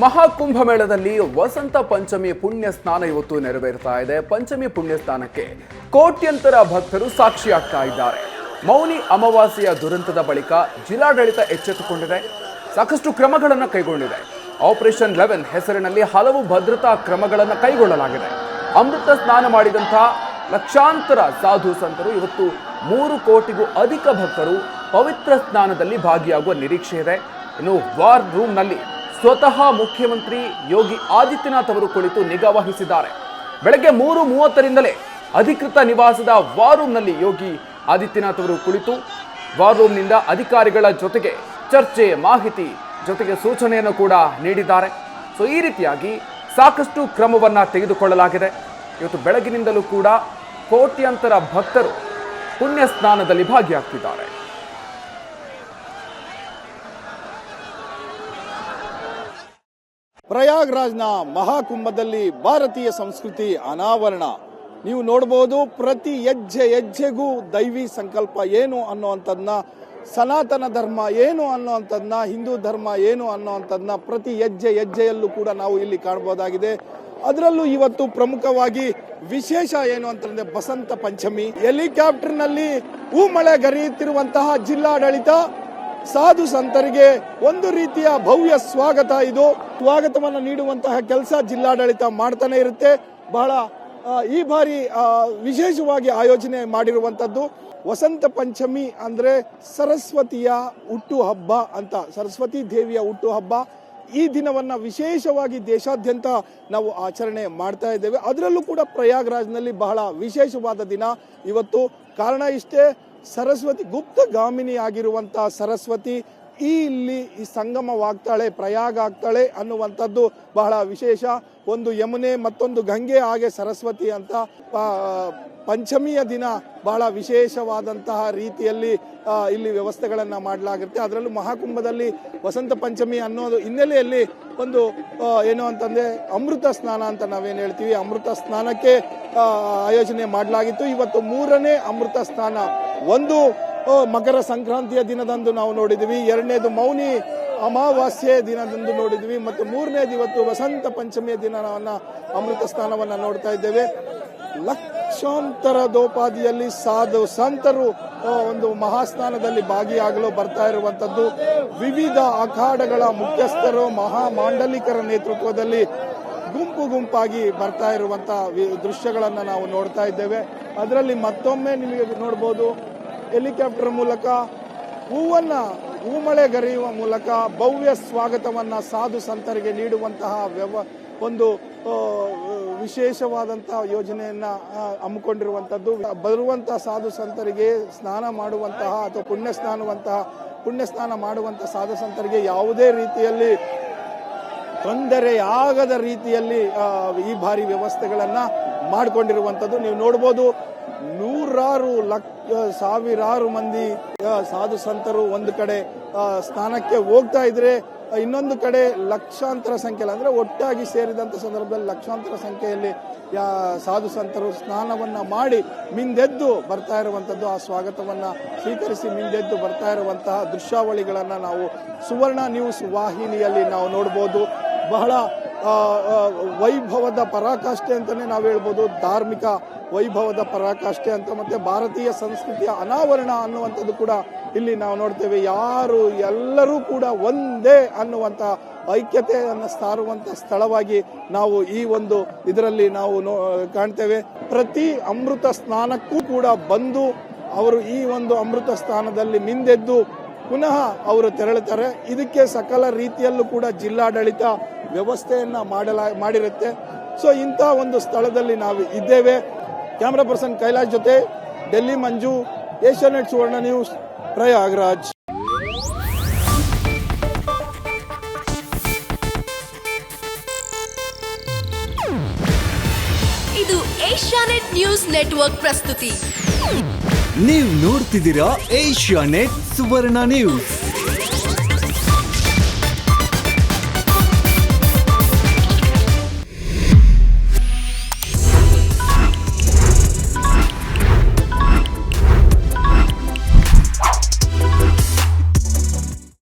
ಮಹಾಕುಂಭ ಮೇಳದಲ್ಲಿ ವಸಂತ ಪಂಚಮಿ ಪುಣ್ಯ ಸ್ನಾನ ಇವತ್ತು ನೆರವೇರ್ತಾ ಇದೆ. ಪಂಚಮಿ ಪುಣ್ಯ ಸ್ನಾನಕ್ಕೆ ಕೋಟ್ಯಂತರ ಭಕ್ತರು ಸಾಕ್ಷಿಯಾಗ್ತಾ ಇದ್ದಾರೆ. ಮೌನಿ ಅಮಾವಾಸ್ಯೆಯ ದುರಂತದ ಬಳಿಕ ಜಿಲ್ಲಾಡಳಿತ ಎಚ್ಚೆತ್ತುಕೊಂಡಿದೆ. ಸಾಕಷ್ಟು ಕ್ರಮಗಳನ್ನು ಕೈಗೊಂಡಿದೆ. ಆಪರೇಷನ್ ಲೆವೆನ್ ಹೆಸರಿನಲ್ಲಿ ಹಲವು ಭದ್ರತಾ ಕ್ರಮಗಳನ್ನು ಕೈಗೊಳ್ಳಲಾಗಿದೆ. ಅಮೃತ ಸ್ನಾನ ಮಾಡಿದಂತಹ ಲಕ್ಷಾಂತರ ಸಾಧು ಸಂತರು ಇವತ್ತು ಮೂರು ಕೋಟಿಗೂ ಅಧಿಕ ಭಕ್ತರು ಪವಿತ್ರ ಸ್ನಾನದಲ್ಲಿ ಭಾಗಿಯಾಗುವ ನಿರೀಕ್ಷೆ ಇದೆ. ಇನ್ನು ವಾರ್ ರೂಮ್ನಲ್ಲಿ ಸ್ವತಃ ಮುಖ್ಯಮಂತ್ರಿ ಯೋಗಿ ಆದಿತ್ಯನಾಥ್ ಅವರು ಕುಳಿತು ನಿಗಾ ವಹಿಸಿದ್ದಾರೆ. ಬೆಳಗ್ಗೆ ಮೂರು ಮೂವತ್ತರಿಂದಲೇ ಅಧಿಕೃತ ನಿವಾಸದ ವಾರ್ ರೂಮ್ನಲ್ಲಿ ಯೋಗಿ ಆದಿತ್ಯನಾಥ್ ಅವರು ಕುಳಿತು ವಾರ್ ರೂಮ್ನಿಂದ ಅಧಿಕಾರಿಗಳ ಜೊತೆಗೆ ಚರ್ಚೆ, ಮಾಹಿತಿ ಜೊತೆಗೆ ಸೂಚನೆಯನ್ನು ಕೂಡ ನೀಡಿದ್ದಾರೆ. ಸೊ ಈ ರೀತಿಯಾಗಿ ಸಾಕಷ್ಟು ಕ್ರಮವನ್ನು ತೆಗೆದುಕೊಳ್ಳಲಾಗಿದೆ. ಇವತ್ತು ಬೆಳಗಿನಿಂದಲೂ ಕೂಡ ಕೋಟ್ಯಂತರ ಭಕ್ತರು ಪುಣ್ಯ ಸ್ನಾನದಲ್ಲಿ ಭಾಗಿಯಾಗ್ತಿದ್ದಾರೆ. ಪ್ರಯಾಗ್ರಾಜ್ನ ಮಹಾಕುಂಭದಲ್ಲಿ ಭಾರತೀಯ ಸಂಸ್ಕೃತಿ ಅನಾವರಣ. ನೀವು ನೋಡಬಹುದು ಪ್ರತಿ ಹೆಜ್ಜೆ ಹೆಜ್ಜೆಗೂ ದೈವಿ ಸಂಕಲ್ಪ ಏನು ಅನ್ನುವಂಥದ್ದನ್ನ ಸನಾತನ ಧರ್ಮ ಏನು ಅನ್ನೋವಂಥದ್ದನ್ನ ಹಿಂದೂ ಧರ್ಮ ಏನು ಅನ್ನೋವಂಥದ್ದನ್ನ ಪ್ರತಿ ಹೆಜ್ಜೆ ಹೆಜ್ಜೆಯಲ್ಲೂ ಕೂಡ ನಾವು ಇಲ್ಲಿ ಕಾಣಬಹುದಾಗಿದೆ ಅದರಲ್ಲೂ ಇವತ್ತು ಪ್ರಮುಖವಾಗಿ ವಿಶೇಷ ಏನು ಅಂತಂದ್ರೆ ಬಸಂತ ಪಂಚಮಿ. ಹೆಲಿಕಾಪ್ಟರ್ನಲ್ಲಿ ಹೂ ಮಳೆ ಗರಿಯುತ್ತಿರುವಂತಹ ಜಿಲ್ಲಾಡಳಿತ ಸಾಧು ಸಂತರಿಗೆ ಒಂದು ರೀತಿಯ ಭವ್ಯ ಸ್ವಾಗತ. ಇದು ಸ್ವಾಗತವನ್ನು ನೀಡುವಂತಹ ಕೆಲಸ ಜಿಲ್ಲಾಡಳಿತ ಮಾಡ್ತಾನೆ ಇರುತ್ತೆ. ಬಹಳ ಈ ಬಾರಿ ವಿಶೇಷವಾಗಿ ಆಯೋಜನೆ ಮಾಡಿರುವಂತದ್ದು ವಸಂತ ಪಂಚಮಿ ಅಂದ್ರೆ ಸರಸ್ವತಿಯ ಹುಟ್ಟು ಹಬ್ಬ ಅಂತ, ಸರಸ್ವತಿ ದೇವಿಯ ಹುಟ್ಟು ಹಬ್ಬ. ಈ ದಿನವನ್ನ ವಿಶೇಷವಾಗಿ ದೇಶಾದ್ಯಂತ ನಾವು ಆಚರಣೆ ಮಾಡ್ತಾ ಇದ್ದೇವೆ. ಅದರಲ್ಲೂ ಕೂಡ ಪ್ರಯಾಗ್ರಾಜ್ನಲ್ಲಿ ಬಹಳ ವಿಶೇಷವಾದ ದಿನ. ಇವತ್ತು ಕಾರಣ ಇಷ್ಟೇ, ಸರಸ್ವತಿ ಗುಪ್ತಗಾಮಿನಿ ಆಗಿರುವಂಥ ಸರಸ್ವತಿ ಈ ಇಲ್ಲಿ ಈ ಸಂಗಮವಾಗ್ತಾಳೆ ಪ್ರಯಾಗ ಆಗ್ತಾಳೆ ಅನ್ನುವಂಥದ್ದು ಬಹಳ ವಿಶೇಷ. ಒಂದು ಯಮುನೆ ಮತ್ತೊಂದು ಗಂಗೆ, ಹಾಗೆ ಸರಸ್ವತಿ ಅಂತ ಪಂಚಮಿಯ ದಿನ ಬಹಳ ವಿಶೇಷವಾದಂತಹ ರೀತಿಯಲ್ಲಿ ಇಲ್ಲಿ ವ್ಯವಸ್ಥೆಗಳನ್ನು ಮಾಡಲಾಗುತ್ತೆ ಅದರಲ್ಲೂ ಮಹಾಕುಂಭದಲ್ಲಿ ವಸಂತ ಪಂಚಮಿ ಅನ್ನೋದು ಹಿನ್ನೆಲೆಯಲ್ಲಿ ಒಂದು ಏನು ಅಂತಂದ್ರೆ ಅಮೃತ ಸ್ನಾನ ಅಂತ ನಾವೇನು ಹೇಳ್ತೀವಿ. ಅಮೃತ ಸ್ನಾನಕ್ಕೆ ಆಯೋಜನೆ ಮಾಡಲಾಗಿತ್ತು. ಇವತ್ತು ಮೂರನೇ ಅಮೃತ ಸ್ನಾನ. ಒಂದು ಮಕರ ಸಂಕ್ರಾಂತಿಯ ದಿನದಂದು ನಾವು ನೋಡಿದ್ವಿ. ಎರಡನೇದು ಮೌನಿ ಅಮಾವಾಸ್ಯೆ ದಿನದಂದು ನೋಡಿದ್ವಿ. ಮತ್ತು ಮೂರನೇದು ಇವತ್ತು ವಸಂತ ಪಂಚಮಿಯ ದಿನವನ್ನ ಅಮೃತ ಸ್ನಾನವನ್ನ ನೋಡ್ತಾ ಇದ್ದೇವೆ. ಲಕ್ಷಾಂತರ ದೋಪಾದಿಯಲ್ಲಿ ಸಾಧು ಸಂತರು ಒಂದು ಮಹಾಸ್ನಾನದಲ್ಲಿ ಭಾಗಿಯಾಗಲು ಬರ್ತಾ ಇರುವಂತದ್ದು ವಿವಿಧ ಅಖಾಡಗಳ ಮುಖ್ಯಸ್ಥರು ಮಹಾ ಮಾಂಡಲಿಕರ ನೇತೃತ್ವದಲ್ಲಿ ಗುಂಪು ಗುಂಪಾಗಿ ಬರ್ತಾ ಇರುವಂತ ವಿ- ದೃಶ್ಯಗಳನ್ನ ನಾವು ನೋಡ್ತಾ ಇದ್ದೇವೆ. ಅದರಲ್ಲಿ ಮತ್ತೊಮ್ಮೆ ನಿಮಗೆ ನೋಡ್ಬೋದು, ಹೆಲಿಕಾಪ್ಟರ್ ಮೂಲಕ, ಹೂವನ್ನ ಹೂಮಳೆ ಗರಿಯುವ ಮೂಲಕ ಭವ್ಯ ಸ್ವಾಗತವನ್ನ ಸಾಧು ಸಂತರಿಗೆ ನೀಡುವಂತಹ ಒಂದು ಆ, ವಿಶೇಷವಾದಂತಹ ಯೋಜನೆಯನ್ನ ಹಮ್ಮಿಕೊಂಡಿರುವಂತದ್ದು ಬರುವಂತಹ ಸಾಧು ಸಂತರಿಗೆ ಸ್ನಾನ ಮಾಡುವಂತಹ ಅಥವಾ ಪುಣ್ಯ ಸ್ನಾನವಂತಹ ಪುಣ್ಯ ಸ್ನಾನ ಮಾಡುವಂತಹ ಸಾಧು ಸಂತರಿಗೆ ಯಾವುದೇ ರೀತಿಯಲ್ಲಿ ತೊಂದರೆಯಾಗದ ರೀತಿಯಲ್ಲಿ ಈ ಬಾರಿ ವ್ಯವಸ್ಥೆಗಳನ್ನ ಮಾಡಿಕೊಂಡಿರುವಂತದ್ದು ನೀವು ನೋಡ್ಬೋದು ನೂರಾರು ಲಕ್ಷ ಸಾವಿರಾರು ಮಂದಿ ಸಾಧು ಸಂತರು ಒಂದು ಕಡೆ ಆ, ಸ್ನಾನಕ್ಕೆ ಹೋಗ್ತಾ ಇದ್ರೆ ಇನ್ನೊಂದು ಕಡೆ ಲಕ್ಷಾಂತರ ಸಂಖ್ಯೆಯಲ್ಲಿ ಅಂದರೆ ಒಟ್ಟಾಗಿ ಸೇರಿದಂತ ಸಂದರ್ಭದಲ್ಲಿ ಲಕ್ಷಾಂತರ ಸಂಖ್ಯೆಯಲ್ಲಿ ಸಾಧು ಸಂತರು ಸ್ನಾನವನ್ನ ಮಾಡಿ ಮಿಂದೆದ್ದು ಬರ್ತಾ ಇರುವಂಥದ್ದು ಆ ಸ್ವಾಗತವನ್ನ ಸ್ವೀಕರಿಸಿ ಮಿಂದೆದ್ದು ಬರ್ತಾ ಇರುವಂತಹ ದೃಶ್ಯಾವಳಿಗಳನ್ನ ನಾವು ಸುವರ್ಣ ನ್ಯೂಸ್ ವಾಹಿನಿಯಲ್ಲಿ ನಾವು ನೋಡ್ಬೋದು. ಬಹಳ ವೈಭವದ ಪರಾಕಾಷ್ಠೆ ಅಂತಾನೆ ನಾವು ಹೇಳ್ಬೋದು. ಧಾರ್ಮಿಕ ವೈಭವದ ಪರಾಕಾಷ್ಠೆ ಅಂತ ಮತ್ತೆ ಭಾರತೀಯ ಸಂಸ್ಕೃತಿಯ ಅನಾವರಣ ಅನ್ನುವಂಥದ್ದು ಕೂಡ ಇಲ್ಲಿ ನಾವು ನೋಡ್ತೇವೆ. ಯಾರು ಎಲ್ಲರೂ ಕೂಡ ಒಂದೇ ಅನ್ನುವಂತ ಐಕ್ಯತೆಯನ್ನು ಸಾರುವಂಥ ಸ್ಥಳವಾಗಿ ನಾವು ಈ ಒಂದು ಇದರಲ್ಲಿ ನಾವು ಕಾಣ್ತೇವೆ. ಪ್ರತಿ ಅಮೃತ ಸ್ನಾನಕ್ಕೂ ಕೂಡ ಬಂದು ಅವರು ಈ ಒಂದು ಅಮೃತ ಸ್ಥಾನದಲ್ಲಿ ಮಿಂದೆದ್ದು ಪುನಃ ಅವರು ತೆರಳುತ್ತಾರೆ. ಇದಕ್ಕೆ ಸಕಲ ರೀತಿಯಲ್ಲೂ ಕೂಡ ಜಿಲ್ಲಾಡಳಿತ ವ್ಯವಸ್ಥೆಯನ್ನು ಮಾಡಲಾ, ಮಾಡಿರುತ್ತೆ. ಸೊ ಇಂಥ ಒಂದು ಸ್ಥಳದಲ್ಲಿ ನಾವು ಇದ್ದೇವೆ. ಕ್ಯಾಮ್ರಾ ಪರ್ಸನ್ ಕೈಲಾಶ್ ಜೊತೆ ಡೆಲ್ಲಿ ಮಂಜು ಏಷ್ಯಾನೆಟ್ ಸುವರ್ಣ ನ್ಯೂಸ್ ಪ್ರಯಾಗ್ರಾಜ್. ಇದು ಏಷ್ಯಾನೆಟ್ ನ್ಯೂಸ್ ನೆಟ್ವರ್ಕ್ ಪ್ರಸ್ತುತಿ. ನೀವು ನೋಡ್ತಿದ್ದೀರಾ ಏಷ್ಯಾ ನೆಟ್ ಸುವರ್ಣ ನ್ಯೂಸ್.